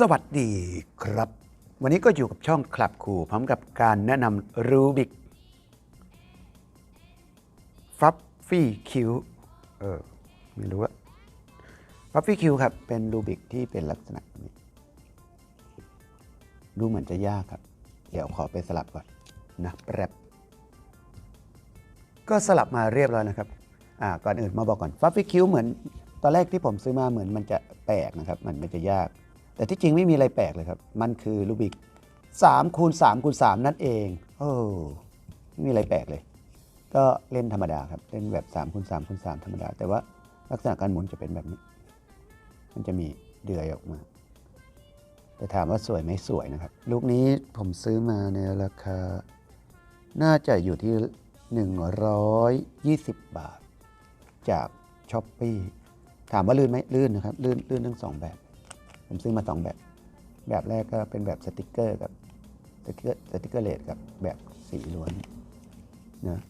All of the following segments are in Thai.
สวัสดีครับ วันนี้ก็อยู่กับช่องคลับคูพร้อมกับการแนะนำรูบิกฟัฟฟี่คิวเออไม่รู้ว่าฟัฟฟี่คิวครับ เป็นรูบิกที่เป็นลักษณะนี้ดูเหมือนจะยากครับ เดี๋ยวขอไปสลับก่อนนะแป๊บก็สลับมาเรียบร้อยนะครับอ่าก่อนอื่นมาบอกก่อนฟัฟฟี่คิวเหมือนตอนแรกที่ผมซื้อมาเหมือนมันจะแปลกนะครับ มันมันจะยาก แต่ที่จริงไม่มีอะไรแปลกเลยครับ มันคือรูบิก3คูณ3คูณ3นั่นเองโอ้ไม่มีอะไรแปลกเลย ก็เล่นธรรมดาครับ เล่นแบบ3คูณ3คูณ3ธรรมดา แต่ว่าลักษณะการหมุนจะเป็นแบบนี้ มันจะมีเดือยออกมาแต่ถามว่าสวยไหมสวยนะครับ ลูกนี้ผมซื้อมาในราคา น่าจะอยู่ที่ 120 บาท จากช้อปปีถามว่าลื่นไหมลื่นนะครับ ลื่นลื่นทั้งสองแบบ ผมซื้อมาสองแบบ แบบแรกก็เป็นแบบสติกเกอร์กับสติกเกอร์สติกเกอร์เลสกับแบบสีล้วนนะ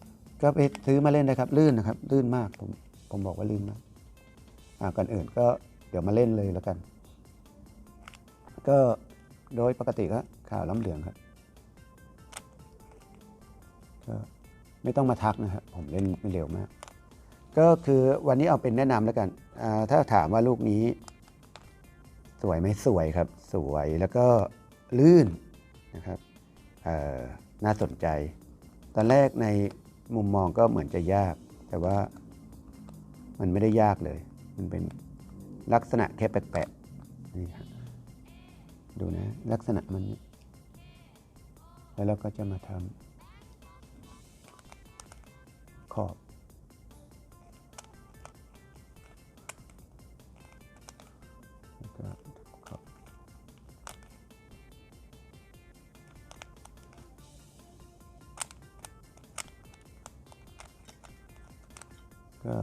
ก็ไปซื้อมาเล่นนะครับ ลื่นนะครับ ลื่นมากผมผมบอกว่าลื่นมากอ่าก่อนอื่นก็เดี๋ยวมาเล่นเลยแล้วกัน ก็โดยปกติก็ขาวล้ำเหลืองครับก็ไม่ต้องมาทักนะครับผมเล่นไม่เร็วมาก ก็คือวันนี้เอาเป็นแนะนำแล้วกันอ่าถ้าถามว่าลูกนี้ สวยไหมสวยครับ สวยแล้วก็ลื่นนะครับน่าสนใจ ตอนแรกในมุมมองก็เหมือนจะยาก แต่ว่ามันไม่ได้ยากเลย มันเป็นลักษณะแค่แปลกๆนี่ครับดูนะ ลักษณะมัน แล้วเราก็จะมาทำขอบ ก็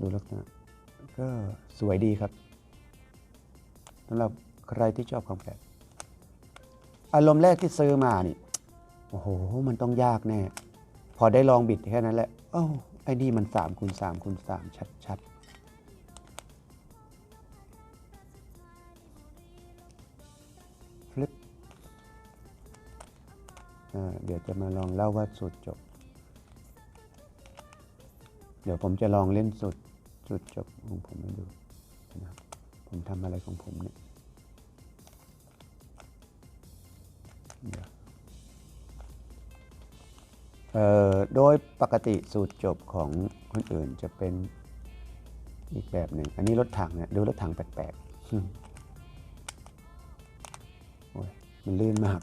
ดูลักษณะก็สวยดีครับสำหรับใครที่ชอบความแปลกอารมณ์แรกที่ซื้อมานี่โอ้โห มันต้องยากแน่ พอได้ลองบิดแค่นั้นแหละเอ้ไอ้นี่มัน3คูณ3คูณ3ชัดๆฟลิปอ่าเดี๋ยวจะมาลองเล่าว่าสูตรจบ เดี๋ยวผมจะลองเล่นสูตรสูตรจบของผมให้ดูนะผมทำอะไรของผมเนี่ยเดี๋ยวเอ่อโดยปกติสูตรจบของคนอื่นจะเป็นอีกแบบหนึ่ง อันนี้รถถังเนี่ยดูรถถังแปลกๆ โอ้ย มันลื่นมาก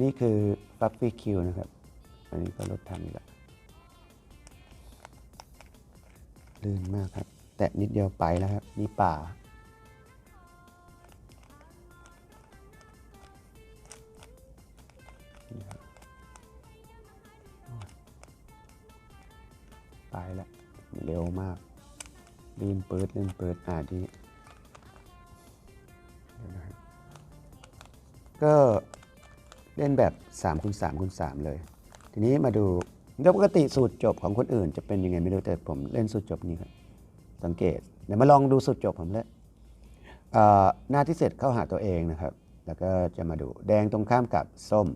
นี่คือปั๊ f ฟี่คิวนะครับ อันนี้ก็รถทันล้วลื่นมากครับ แตะนิดเดียวไปแล้วครับ นี่ป่า ไปแล้ว เร็วมากลื่นเปิดลื่นเปิดอ่าดีก็ เล่นแบบ3คูณ3คูณ3เลย ทีนี้มาดูโดยปกติสูตรจบของคนอื่น จะเป็นยังไงไม่รู้แต่ผมเล่นสูตรจบนี่ครับสังเกตเดี๋ยวมาลองดูสูตรจบผมเลยหน้าที่เสร็จเข้าหาตัวเองนะครับ แล้วก็จะมาดูแดงตรงข้ามกับส้ม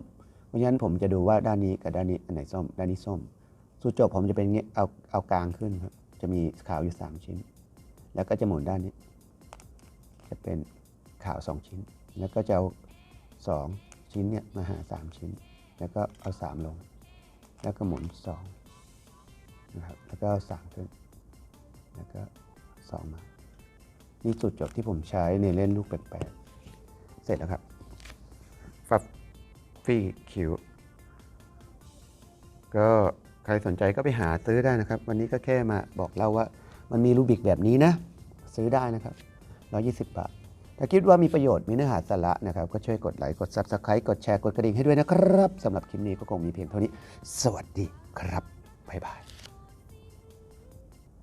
เพราะฉะนั้นผมจะดูว่าด้านนี้กับด้านนี้อันไหนส้ม ด้านนี้ส้ม สูตรจบผมจะเป็นอย่างงี้เอาเอากลางขึ้นครับจะมีขาวอยู่ 3 ชิ้น แล้วก็จะหมุนด้านนี้ จะเป็นขาว 2 ชิ้น แล้วก็จะเอา2 ชิ้นเนี่ยมาหา 3 ชิ้น แล้วก็เอา 3 ลง แล้วก็หมุน2นะครับแล้วก็เอา3ขึ้น แล้วก็ 2 มา นี่จุดจบที่ผมใช้ในเล่นลูกแปลกๆเสร็จแล้วครับฟัฟฟี่คิวก็ใครสนใจก็ไปหาซื้อได้นะครับ วันนี้ก็แค่มาบอกเล่าว่ามันมีรูบิกแบบนี้นะ ซื้อได้นะครับ 120 บาท ถ้าคิดว่ามีประโยชน์มีเนื้อหาสาระนะครับ ก็ช่วยกดไลค์ กด Subscribe กดแชร์ กดกระดิ่งให้ด้วยนะครับสำหรับคลิปนี้ก็คงมีเพียงเท่านี้ สวัสดีครับ บ๊ายบาย